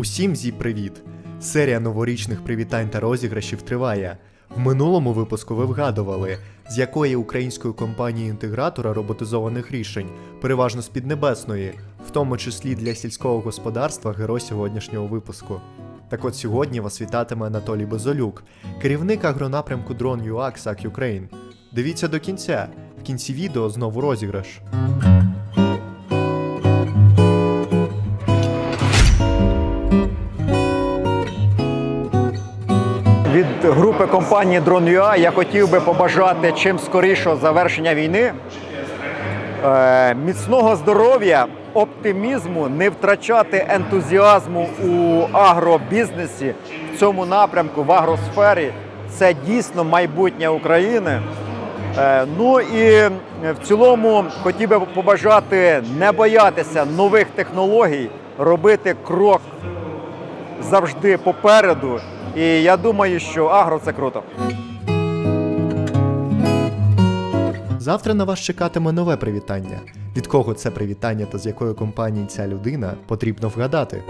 Усім зі привіт! Серія новорічних привітань та розіграшів триває. В минулому випуску ви вгадували, з якої української компанії інтегратора роботизованих рішень, переважно з Піднебесної, в тому числі для сільського господарства герой сьогоднішнього випуску. Так от сьогодні вас вітатиме Анатолій Безолюк, керівник агронапрямку UX SAC Ukraine. Дивіться до кінця. В кінці відео знову розіграш. Від групи компанії Drone.ua я хотів би побажати чим скорішого завершення війни, е, міцного здоров'я, оптимізму, не втрачати ентузіазму у агробізнесі в цьому напрямку, в агросфері. Це дійсно майбутнє України. Е, Ну і в цілому хотів би побажати не боятися нових технологій, робити крок завжди попереду. І я думаю, що агро це круто. Завтра на вас чекатиме нове привітання. Від кого це привітання та з якої компанії ця людина потрібно вгадати.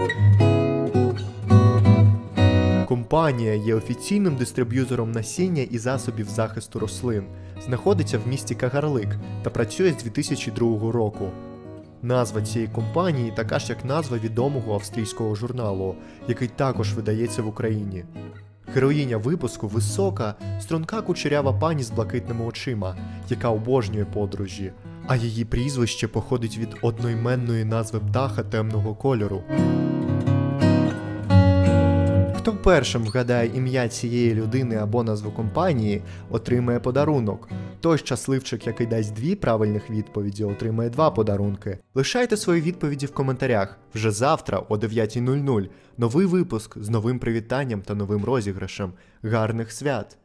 Компанія є офіційним дистриб'ютором насіння і засобів захисту рослин, знаходиться в місті Кагарлик та працює з 2002 року. Назва цієї компанії така ж як назва відомого австрійського журналу, який також видається в Україні. Героїня випуску висока, струнка кучерява пані з блакитними очима, яка обожнює подорожі, а її прізвище походить від одноіменної назви птаха темного кольору. Хто першим вгадає ім'я цієї людини або назву компанії, отримає подарунок. Той щасливчик, який дасть дві правильних відповіді, отримає два подарунки. Лишайте свої відповіді в коментарях. Вже завтра о 9.00 новий випуск з новим привітанням та новим розіграшем. Гарних свят!